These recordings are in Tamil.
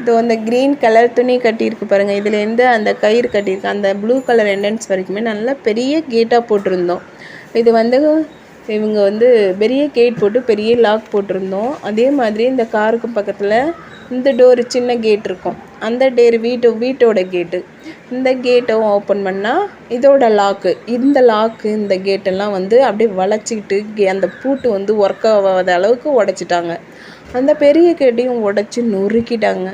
இது அந்த க்ரீன் கலர் துணி கட்டியிருக்கு பாருங்கள் இதுலேருந்து அந்த கயிறு கட்டியிருக்கு. அந்த ப்ளூ கலர் என்ட்ரன்ஸ் வரைக்குமே நல்லா பெரிய கேட்டாக போட்டிருந்தோம். இது வந்து இவங்க வந்து பெரிய கேட் போட்டு பெரிய லாக் போட்டிருந்தோம். அதே மாதிரி இந்த காருக்கு பக்கத்தில் இந்த டோரு சின்ன கேட் இருக்கும். அந்த டேர் வீட்டு வீட்டோட கேட்டு இந்த கேட்டை ஓப்பன் பண்ணால் இதோட லாக்கு இந்த லாக்கு இந்த கேட்டெல்லாம் வந்து அப்படியே வளைச்சிக்கிட்டு கே அந்த பூட்டு வந்து ஒர்க் ஆகாத அளவுக்கு உடச்சிட்டாங்க. அந்த பெரிய கெடியும் உடச்சி நொறுக்கிட்டாங்க.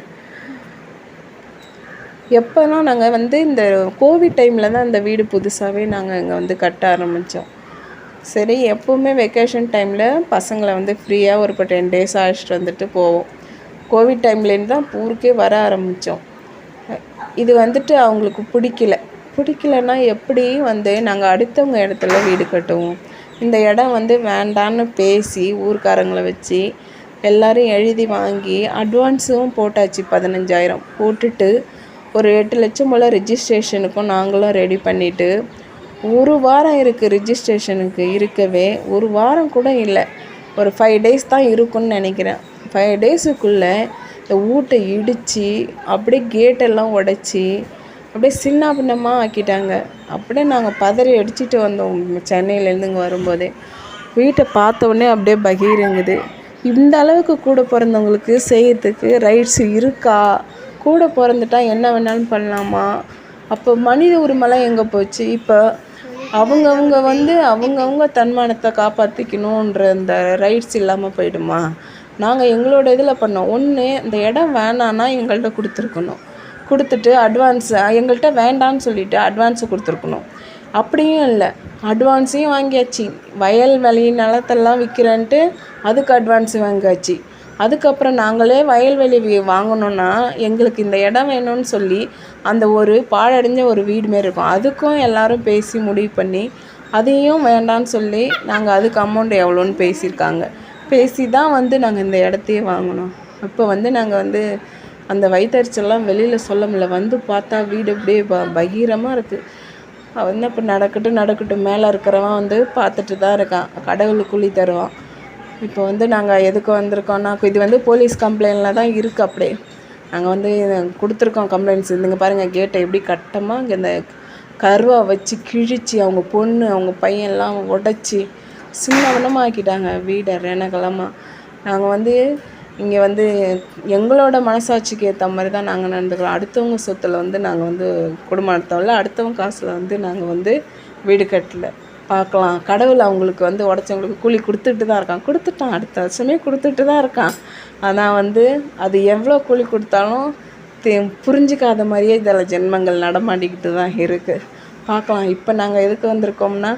எப்போனா நாங்கள் வந்து இந்த கோவிட் டைமில் தான் இந்த வீடு புதுசாகவே நாங்கள் இங்கே வந்து கட்ட ஆரம்பித்தோம் சரி எப்போவுமே வெக்கேஷன் டைமில் பசங்களை வந்து ஃப்ரீயாக ஒரு இப்போ டென் டேஸ் அழைச்சிட்டு வந்துட்டு போவோம். கோவிட் டைம்லேருந்து தான் ஊருக்கே வர ஆரம்பித்தோம் இது வந்துட்டு அவங்களுக்கு பிடிக்கல. பிடிக்கலன்னா எப்படி வந்து நாங்கள் அடுத்தவங்க இடத்துல வீடு கட்டுவோம்? இந்த இடம் வந்து வேண்டான்னு பேசி ஊர்க்காரங்களை வச்சு எல்லோரும் எழுதி வாங்கி அட்வான்ஸும் போட்டாச்சு பதினஞ்சாயிரம். போட்டுட்டு ஒரு எட்டு லட்சம் போல் ரிஜிஸ்ட்ரேஷனுக்கும் நாங்களும் ரெடி பண்ணிவிட்டு ஒரு வாரம் இருக்குது ரிஜிஸ்ட்ரேஷனுக்கு இருக்கவே ஒரு வாரம் கூட இல்லை. ஒரு ஃபைவ் டேஸ் தான் இருக்கும்னு நினைக்கிறேன். ஃபைவ் டேஸுக்குள்ளே இந்த வீட்டை இடித்து அப்படியே கேட்டெல்லாம் உடச்சி அப்படியே சின்ன பின்னமாக ஆக்கிட்டாங்க. அப்படியே நாங்கள் பதறி அடிச்சுட்டு வந்தோம். சென்னையிலேருந்து இங்கே வரும்போதே. வீட்டை பார்த்த உடனே அப்படியே பகீருங்குது இந்த அளவுக்கு கூட பிறந்தவங்களுக்கு செய்யறதுக்கு ரைட்ஸ் இருக்கா? கூட பிறந்துட்டா என்ன வேணாலும் பண்ணலாமா? அப்போ மனித உரிமைலாம் எங்கே போச்சு? இப்போ அவங்கவுங்க வந்து அவங்கவுங்க தன்மானத்தை காப்பாற்றிக்கணுன்ற அந்த ரைட்ஸ் இல்லாமல் போயிடுமா? நாங்கள் எங்களோட இதில் பண்ணோம். ஒன்று இந்த இடம் வேணான்னா எங்கள்கிட்ட கொடுத்துருக்கணும். கொடுத்துட்டு அட்வான்ஸ் எங்கள்கிட்ட வேண்டான்னு சொல்லிவிட்டு அட்வான்ஸை கொடுத்துருக்கணும். அப்படியும் இல்லை. அட்வான்ஸையும் வாங்கியாச்சு. வயல் வெளி நிலத்தெல்லாம் விற்கிறேன்ட்டு அதுக்கு அட்வான்ஸ் வாங்கியாச்சு. அதுக்கப்புறம் நாங்களே வயல்வெளி வாங்கணுன்னா எங்களுக்கு இந்த இடம் வேணும்னு சொல்லி அந்த ஒரு பாழடைஞ்ச ஒரு வீடு மாரி இருக்கும். அதுக்கும் எல்லோரும் பேசி முடிவு பண்ணி அதையும் வேண்டான்னு சொல்லி நாங்கள் அதுக்கு அமௌண்ட் எவ்வளோன்னு பேசியிருக்காங்க. பேசி தான் வந்து நாங்கள் இந்த இடத்தையே வாங்கினோம் இப்போ வந்து நாங்கள் வந்து அந்த வயிற்றுச்செல்லாம் வெளியில் சொல்ல முடியல. வந்து பார்த்தா வீடு அப்படியே ப பகீரமாக இருக்குது அவன் அப்போ நடக்கட்டும் நடக்கட்டும் மேலே இருக்கிறவன் வந்து பார்த்துட்டு தான் இருக்கான். கடவுள் கூலி தருவான். இப்போ வந்து நாங்கள் எதுக்கு வந்திருக்கோன்னா இது வந்து போலீஸ் கம்ப்ளைண்டில் தான் இருக்குது அப்படியே. நாங்கள் வந்து கொடுத்துருக்கோம் கம்ப்ளைண்ட்ஸ் இங்கே பாருங்கள் கேட்டை எப்படி கட்டமாக இங்கே இந்த கருவா வச்சு கிழிச்சு அவங்க பொண்ணு அவங்க பையன்லாம் உடச்சி சின்னவனமாக ஆக்கிட்டாங்க. வீடை ரெனகலமாக நாங்கள் வந்து இங்கே வந்து எங்களோட மனசாட்சிக்கு ஏற்ற மாதிரி தான் நாங்கள் நடந்துக்கிறோம் அடுத்தவங்க சொத்தில் வந்து நாங்கள் வந்து குடும்பம் நடத்தவில்ல அடுத்தவங்க காசில் வந்து நாங்கள் வந்து வீடு கட்டலை. பார்க்கலாம் கடவுள் அவங்களுக்கு வந்து உடச்சவங்களுக்கு கூலி கொடுத்துட்டு தான் இருக்கான். கொடுத்துட்டான். அடுத்த வருஷமே கொடுத்துட்டு தான் இருக்கான். ஆனால் வந்து அது எவ்வளோ கூலி கொடுத்தாலும் தே புரிஞ்சிக்காத மாதிரியே இதில் ஜென்மங்கள் நடமாடிக்கிட்டு தான் இருக்குது பார்க்கலாம் இப்போ நாங்கள் எதுக்கு வந்திருக்கோம்னா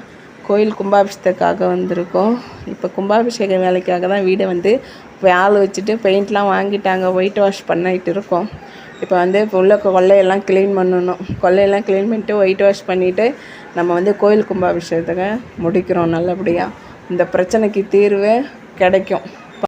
கோயில் கும்பாபிஷேகத்துக்காக வந்திருக்கோம். இப்போ கும்பாபிஷேக வேலைக்காக தான் வீடை வந்து ஆள் வச்சுட்டு பெயிண்ட்லாம் வாங்கிட்டாங்க ஒயிட் வாஷ் பண்ணிட்டு இருக்கோம். இப்போ வந்து இப்போ உள்ள கொள்ளையெல்லாம் க்ளீன் பண்ணணும். கொள்ளையெல்லாம் க்ளீன் பண்ணிட்டு ஒயிட் வாஷ் பண்ணிவிட்டு நம்ம வந்து கோயில் கும்பாபிஷேகத்துக்கு முடிக்கிறோம் நல்லபடியாக இந்த பிரச்சனைக்கு தீர்வு கிடைக்கும்.